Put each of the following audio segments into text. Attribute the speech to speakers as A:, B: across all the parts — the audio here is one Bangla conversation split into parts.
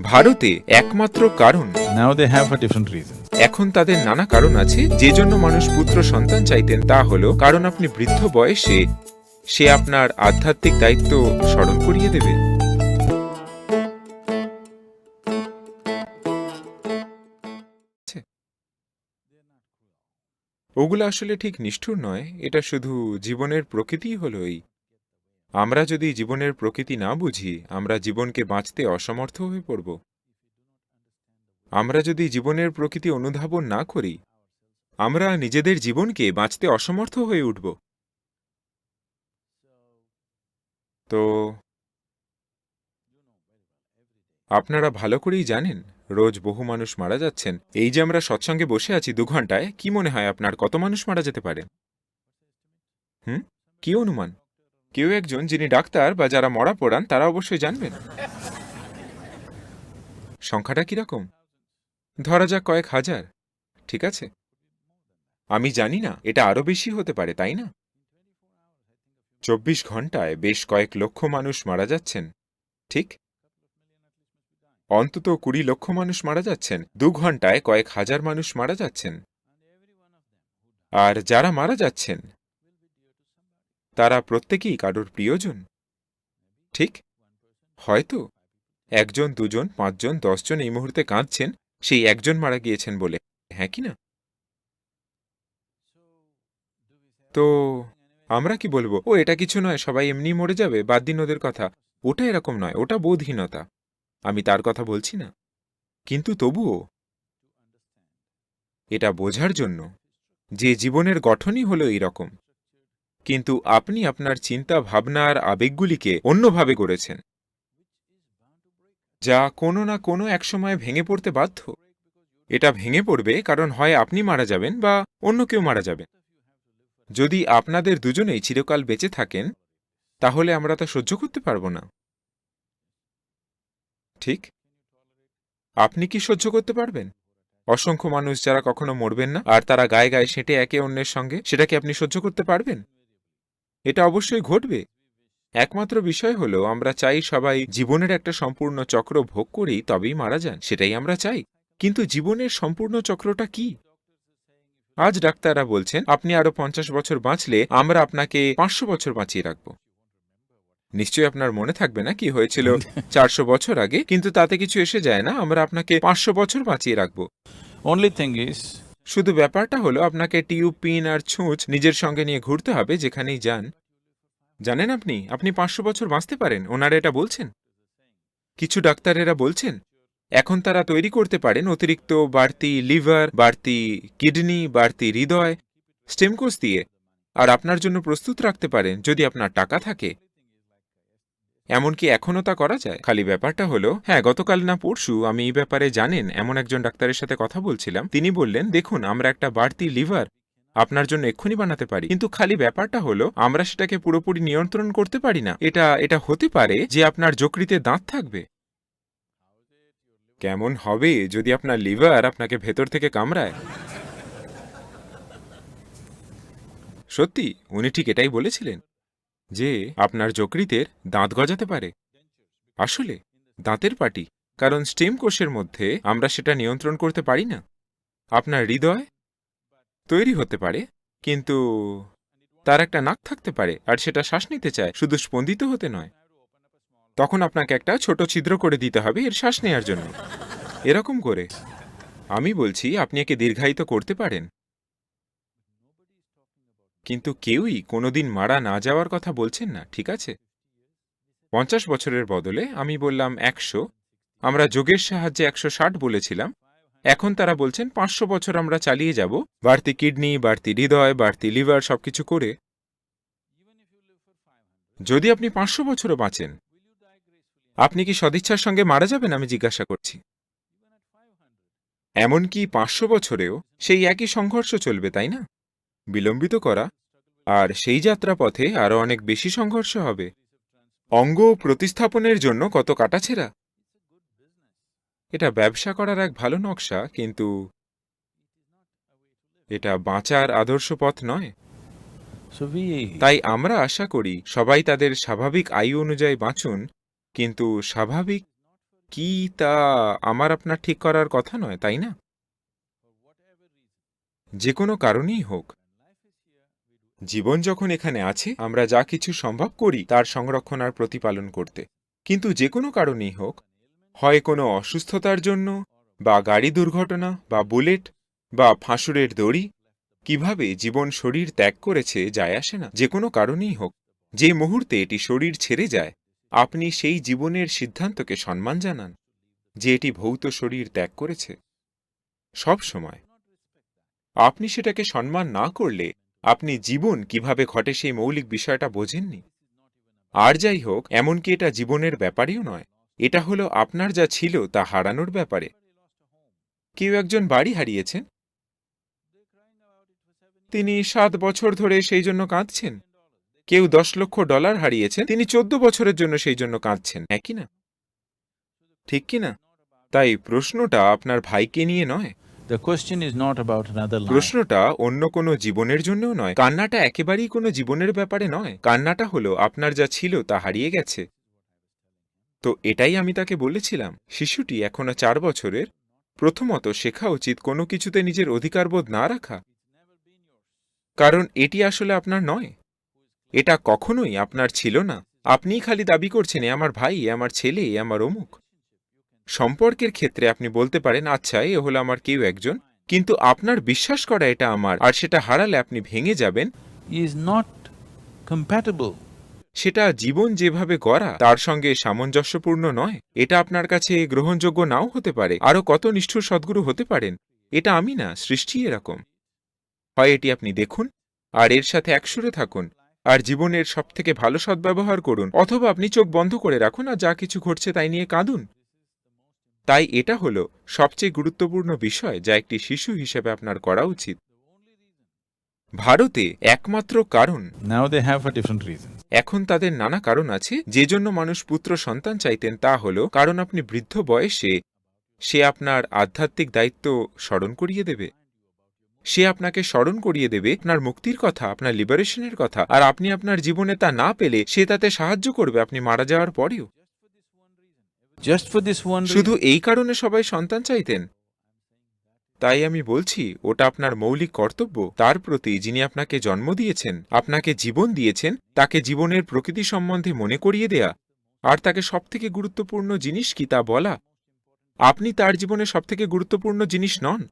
A: ভারতে একমাত্র কারণ।
B: Now they have a different reason.
A: এখন তাদের নানা কারণ আছে যে জন্য মানুষ পুত্র সন্তান চাইতেন তা হলো কারণ আপনি বৃদ্ধ বয়সে সে আপনার আধ্যাত্মিক দায়িত্ব স্মরণ করিয়ে দেবে। ওগুলো আসলে ঠিক নিষ্ঠুর নয় এটা শুধু জীবনের প্রকৃতিই হলো এই। আমরা যদি জীবনের প্রকৃতি না বুঝি, আমরা জীবনকে বাঁচতে অসমর্থ হয়ে পড়ব। আমরা যদি জীবনের প্রকৃতি অনুধাবন না করি, আমরা নিজেদের জীবনকে বাঁচতে অসমর্থ হয়ে উঠব। তো, আপনারা ভালো করেই জানেন, রোজ বহু মানুষ মারা যাচ্ছেন। এই যে আমরা সৎসঙ্গে বসে আছি দু ঘন্টায় কি মনে হয় আপনার কত মানুষ মারা যেতে পারে? হুম? কি অনুমান? কেউ একজন যিনি ডাক্তার বা যারা মরা পড়ান, তারা অবশ্যই জানবেন। সংখ্যাটা কীরকম? ধরা যাক কয়েক হাজার। ঠিক আছে। আমি জানি না, এটা আরও বেশি হতে পারে, তাই না? চব্বিশ ঘন্টায় বেশ কয়েক লক্ষ মানুষ মারা যাচ্ছেন। ঠিক? অন্তত কুড়ি লক্ষ মানুষ মারা যাচ্ছেন। দু ঘন্টায় কয়েক হাজার মানুষ মারা যাচ্ছেন। আর যারা মারা যাচ্ছেন তারা প্রত্যেকেই কারোর প্রিয়জন? ঠিক। হয়তো। একজন, দুজন, পাঁচজন, দশজন এই মুহূর্তে কাঁদছেন, সেই একজন মারা গিয়েছেন বলে। হ্যাঁ কি না? তো আমরা কি বলব? ও, এটা কিছু নয়, সবাই এমনি মরে যাবে, বাদ দিন ওদের কথা। ওটা এরকম নয়, ওটা বোধহীনতা। আমি তার কথা বলছি না। কিন্তু তবুও। এটা বোঝার জন্য। যে জীবনের গঠনই হলো এই রকম কিন্তু আপনি আপনার চিন্তা ভাবনা আর আবেগগুলিকে অন্যভাবে গড়েছেন, যা কোনো না কোনো একসময় ভেঙে পড়তে বাধ্য। এটা ভেঙে পড়বে কারণ হয় আপনি মারা যাবেন বা অন্য কেউ মারা যাবেন। যদি আপনাদের দুজনেই চিরকাল বেঁচে থাকেন, তাহলে আমরা তা সহ্য করতে পারব না। ঠিক? আপনি কি সহ্য করতে পারবেন? অসংখ্য মানুষ যারা কখনো মরবেন না, আর তারা গায়ে গায়ে সেঁটে একে অন্যের সঙ্গে, সেটা কি আপনি সহ্য করতে পারবেন? এটা অবশ্যই ঘটবে। একমাত্র বিষয় হলো আমরা চাই সবাই জীবনের একটা সম্পূর্ণ চক্র ভোগ করেই তবেই মারা যান সেটাই আমরা চাই। কিন্তু জীবনের সম্পূর্ণ চক্রটা কি? আজ ডাক্তাররা বলছেন আপনি আরও পঞ্চাশ বছর বাঁচলে আমরা আপনাকে পাঁচশো বছর বাঁচিয়ে রাখব। নিশ্চয়ই আপনার মনে থাকবে না কি হয়েছিল চারশো বছর আগে কিন্তু তাতে কিছু এসে যায় না আমরা আপনাকে পাঁচশো বছর বাঁচিয়ে রাখব।
B: Thing is,
A: শুধু ব্যাপারটা হলো আপনাকে টিউব পিন আর ছুঁচ নিজের সঙ্গে নিয়ে ঘুরতে হবে যেখানেই যান। জানেন আপনি? আপনি পাঁচশো বছর বাঁচতে পারেন। ওনারা এটা বলছেন। কিছু ডাক্তারেরা বলছেন, এখন তারা তৈরি করতে পারেন অতিরিক্ত বাড়তি লিভার, বাড়তি কিডনি, বাড়তি হৃদয় স্টেমকোষ দিয়ে। আর আপনার জন্য প্রস্তুত রাখতে পারেন যদি আপনার টাকা থাকে। এমনকি এখনও তা করা যায়। খালি ব্যাপারটা হলো হ্যাঁ গতকাল না পরশু আমি এই ব্যাপারে জানেন, এমন একজন ডাক্তারের সাথে কথা বলছিলাম। তিনি বললেন, দেখুন, আমরা একটা বাড়তি লিভার আপনার জন্য এক্ষুনি বানাতে পারি। কিন্তু খালি ব্যাপারটা হলো, আমরা সেটাকে পুরোপুরি নিয়ন্ত্রণ করতে পারি না। এটা এটা হতে পারে যে আপনার যকৃতে দাঁত থাকবে। কেমন হবে যদি আপনার লিভার আপনাকে ভেতর থেকে কামড়ায়? সত্যি, উনি ঠিক এটাই বলেছিলেন, যে আপনার যকৃতের দাঁত গজাতে পারে। আসলে, দাঁতের পাটি, কারণ স্টেম কোষের মধ্যে আমরা সেটা নিয়ন্ত্রণ করতে পারি না। আপনার হৃদয় তৈরি হতে পারে, কিন্তু তার একটা নাক থাকতে পারে, আর সেটা শ্বাস নিতে চায়, শুধু স্পন্দিত হতে নয়। তখন আপনাকে একটা ছোট ছিদ্র করে দিতে হবে এর শ্বাস নেওয়ার জন্য। এরকম করে। আমি বলছি, আপনি একে দীর্ঘায়িত করতে পারেন। কিন্তু কেউই কোনোদিন মারা না যাওয়ার কথা বলছেন না, ঠিক আছে? পঞ্চাশ বছরের বদলে আমি বললাম একশো, আমরা যোগের সাহায্যে একশো ষাট বলেছিলাম এখন তারা বলছেন, পাঁচশো বছর আমরা চালিয়ে যাব, বাড়তি কিডনি, বাড়তি হৃদয়, বাড়তি লিভার, সবকিছু করে। যদি আপনি পাঁচশো বছরও বাঁচেন, আপনি কি সদিচ্ছার সঙ্গে মারা যাবেন? আমি জিজ্ঞাসা করছি। এমনকি পাঁচশো বছরেও সেই একই সংঘর্ষ চলবে, তাই না? বিলম্বিত করা। আর সেই যাত্রাপথে আরও অনেক বেশি সংঘর্ষ হবে। অঙ্গ প্রতিস্থাপনের জন্য কত কাটাছেড়া এটা ব্যবসা করার এক ভালো নকশা কিন্তু এটা বাঁচার আদর্শ পথ নয় তাই আমরা আশা করি সবাই তাদের স্বাভাবিক আয়ু অনুযায়ী বাঁচুন কিন্তু স্বাভাবিক কি তা আমার আপনার ঠিক করার কথা নয় তাই না? যে কোনো কারণেই হোক। জীবন যখন এখানে আছে আমরা যা কিছু সম্ভব করি তার সংরক্ষণ আর প্রতিপালন করতে। কিন্তু যে কোনো কারণেই হোক হয় কোনো অসুস্থতার জন্য? বা গাড়ি দুর্ঘটনা? বা বুলেট? বা ফাঁসুরের দড়ি? কীভাবে জীবন শরীর ত্যাগ করেছে যায় আসে না? যে কোনো কারণেই হোক। যে মুহূর্তে এটি শরীর ছেড়ে যায়, আপনি সেই জীবনের সিদ্ধান্তকে সম্মান জানান, যে এটি ভৌত শরীর ত্যাগ করেছে। সব সময়। আপনি সেটাকে সম্মান না করলে আপনি জীবন কীভাবে ঘটে সেই মৌলিক বিষয়টা বোঝেননি। আর যাই হোক, এমনকি এটা জীবনের ব্যাপারেও নয়। এটা হলো আপনার যা ছিল তা হারানোর ব্যাপারে। কেউ একজন বাড়ি হারিয়েছেন? তিনি সাত বছর ধরে সেই জন্য কাঁদছেন? কেউ দশ লক্ষ ডলার হারিয়েছেন? তিনি চোদ্দ বছরের জন্য সেই জন্য কাঁদছেন একই না? ঠিক কি না? তাই প্রশ্নটা আপনার ভাইকে নিয়ে নয়. প্রশ্নটা অন্য কোনো জীবনের জন্যও নয়। কান্নাটা একেবারেই কোনো জীবনের ব্যাপারে নয়। কান্নাটা হলো আপনার যা ছিল তা হারিয়ে গেছে। তো এটাই আমি তাকে বলেছিলাম, শিশুটি এখনও চার বছরের। প্রথমত শেখা উচিত কোনো কিছুতে নিজের অধিকারবোধ না রাখা। কারণ এটি আসলে আপনার নয়। এটা কখনোই আপনার ছিল না। আপনিই খালি দাবি করছেন, এ আমার ভাই, এ আমার ছেলে, এ আমার অমুক। সম্পর্কের ক্ষেত্রে আপনি বলতে পারেন আচ্ছা এ হলো আমার কেউ একজন। কিন্তু আপনার বিশ্বাস করা এটা আমার, আর সেটা হারালে আপনি ভেঙে যাবেন।
B: Is not compatible.
A: সেটা জীবন যেভাবে গড়া, তার সঙ্গে সামঞ্জস্যপূর্ণ নয়। এটা আপনার কাছে গ্রহণযোগ্য নাও হতে পারে। আরও কত নিষ্ঠুর সদ্গুরু হতে পারেন, এটা আমি না, সৃষ্টি এরকম। হয় এটি আপনি দেখুন, আর এর সাথে একসুরে থাকুন, আর জীবনের সবথেকে ভালো সদ্ব্যবহার করুন, অথবা আপনি চোখ বন্ধ করে রাখুন আর যা কিছু ঘটছে তাই নিয়ে কাঁদুন। তাই এটা হলো সবচেয়ে গুরুত্বপূর্ণ বিষয় যা একটি শিশু হিসেবে আপনার করা উচিত। ভারতে একমাত্র কারণ।
B: Reasons.
A: এখন তাদের নানা কারণ আছে। যে জন্য মানুষ পুত্র সন্তান চাইতেন তা হল কারণ আপনি বৃদ্ধ বয়সে সে আপনার আধ্যাত্মিক দায়িত্ব স্মরণ করিয়ে দেবে। সে আপনাকে স্মরণ করিয়ে দেবে আপনার মুক্তির কথা আপনার লিবারেশনের কথা। আর আপনি আপনার জীবনে তা না পেলে সে তাতে সাহায্য করবে আপনি মারা যাওয়ার পরেও। শুধু এই কারণে সবাই সন্তান চাইতেন। তাই আমি বলছি, ওটা আপনার মৌলিক কর্তব্য। তার প্রতি যিনি আপনাকে জন্ম দিয়েছেন, আপনাকে জীবন দিয়েছেন, তাকে জীবনের প্রকৃতি সম্বন্ধে মনে করিয়ে দেয়া। আর তাকে সবথেকে গুরুত্বপূর্ণ জিনিস কি তা বলা? আপনি তার জীবনে সবথেকে গুরুত্বপূর্ণ জিনিস নন।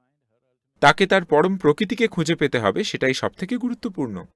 A: তাকে তার পরম প্রকৃতিকে খুঁজে পেতে হবে, সেটাই সবথেকে গুরুত্বপূর্ণ।